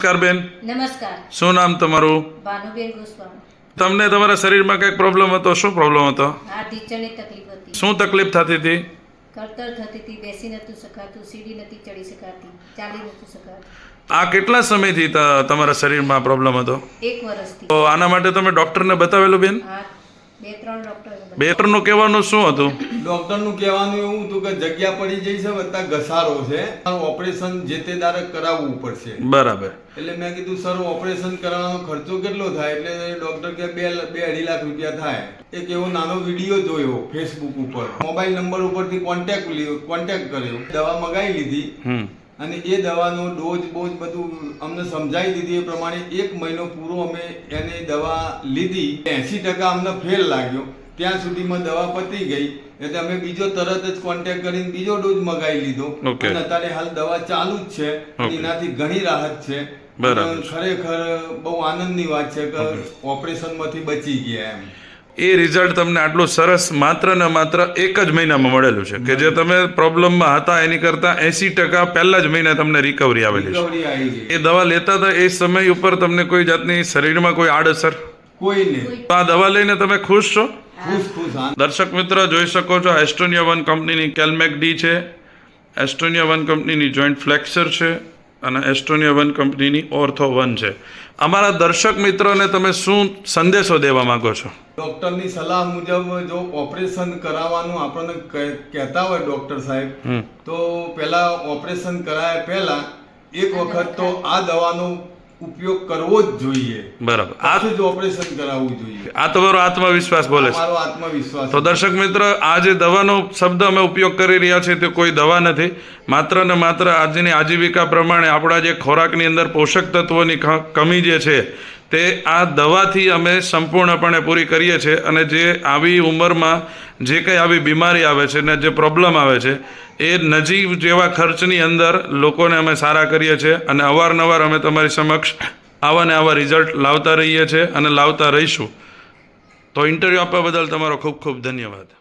નમસ્કાર બેન. નમસ્કાર. શું નામ તમારું? ભાનુબેન ગોસ્વામી. તમને તમારા શરીરમાં કંઈક પ્રોબ્લેમ હતો? શું પ્રોબ્લેમ હતો? આ ઢીચણની તકલીફ હતી. શું તકલીફ થતી હતી? કળતર થતી હતી બેસી નતું શકાતું સીડી નથી ચડી શકાતી ચાલી નતું શકાતું. આ કેટલા સમયથી તમારા શરીરમાં પ્રોબ્લેમ હતો? એક વર્ષથી. તો આના માટે તમે ડૉક્ટરને બતાવેલું બેન? આ બે ત્રણ ડોક્ટર બે ત્રણનું કહેવાનું શું હતું? ડોક્ટરનું કહેવાનું એવું હતું કે જગ્યા પડી જઈ છે વત્તા ઘસારો છે. ઓપરેશન જે તે દારે કરાવવું પડશે. બરાબર. એટલે મેં કીધું સર ઓપરેશન કરાવવાનો ખર્ચો કેટલો થાય? એટલે ડોક્ટર કે બે બે અઢી લાખ રૂપિયા થાય. એક એવો નાનો વીડિયો જોયો ફેસબુક ઉપર. મોબાઈલ નંબર ઉપરથી કોન્ટેક્ટ લીધો કોન્ટેક્ટ કર્યો. દવા મગાવી લીધી. અને એ દવાનો ડોઝ બોઝ બધું અમને સમજાવી દીધી. એ પ્રમાણે એક મહિનો પૂરો અમે એને દવા લીધી. એસી ટકા અમને ફેલ લાગ્યો. ત્યાં સુધીમાં દવા પતી ગઈ. એટલે અમે બીજો તરત જ કોન્ટેક્ટ કરીને બીજો ડોઝ મગાવી લીધો. અને અત્યારે હાલ દવા ચાલુ જ છે. એનાથી ઘણી રાહત છે. ખરેખર બહુ આનંદની વાત છે કે ઓપરેશનમાંથી બચી ગયા એમ. એ રિઝલ્ટ તમને આટલું સરસ માત્ર ને માત્ર એક જ મહિનામાં મળેલું છે કે જે તમે પ્રોબ્લેમમાં હતા એની કરતાં એસી ટકા પહેલા જ મહિને તમને રિકવરી આવેલી છે. એ દવા લેતા હતા એ સમય ઉપર તમને કોઈ જાતની શરીરમાં કોઈ આડઅસર? કોઈને તો આ દવા લઈને તમે ખુશ છો? દર્શક મિત્રો જોઈ શકો છો એસ્ટોનિયા વન કંપનીની કેલમેક ડી છે. એસ્ટોનિયા વન કંપનીની જોઈન્ટ ફ્લેક્સર છે અને એસ્ટોનિયા વન કંપનીની ઓર્થો વન છે. અમારા દર્શક મિત્રોને તમે શું સંદેશો દેવા માંગો છો? ડોક્ટરની સલાહ મુજબ જો ઓપરેશન કરાવવાનું આપણને કહે- કહેતા હોય ડોક્ટર સાહેબ તો પહેલા ઓપરેશન કરાયા પહેલા એક વખત તો આ દવાનો ઉપયોગ કરવો જ જોઈએ. બરાબર. આ જ ઓપરેશન કરાવવું જોઈએ. આ તમારો આત્મવિશ્વાસ બોલે છે. મારો આત્મવિશ્વાસ તો દર્શક મિત્ર આ જે દવાનો શબ્દ અમે ઉપયોગ કરી રહ્યા છીએ તે કોઈ દવા નથી. માત્ર ને માત્ર આજની આજીવિકા પ્રમાણે આપણા જે ખોરાકની અંદર પોષક તત્વોની કમી જે છે તે આ દવાથી અમે સંપૂર્ણપણે પૂરી કરીએ છીએ અને જે આવી ઉંમરમાં જે કંઈ આવી બીમારી આવે છે ને જે પ્રોબ્લેમ આવે છે, એ નજીક જેવા ખર્ચની અંદર લોકોને અમે સારા કરીએ છીએ અને અવારનવાર અમે તમારી સમક્ષ આવા ને આવા રિઝલ્ટ લાવતા રહીએ છીએ અને લાવતા રહીશું. તો ઇન્ટરવ્યૂ આપવા બદલ તમારો ખૂબ ખૂબ ધન્યવાદ.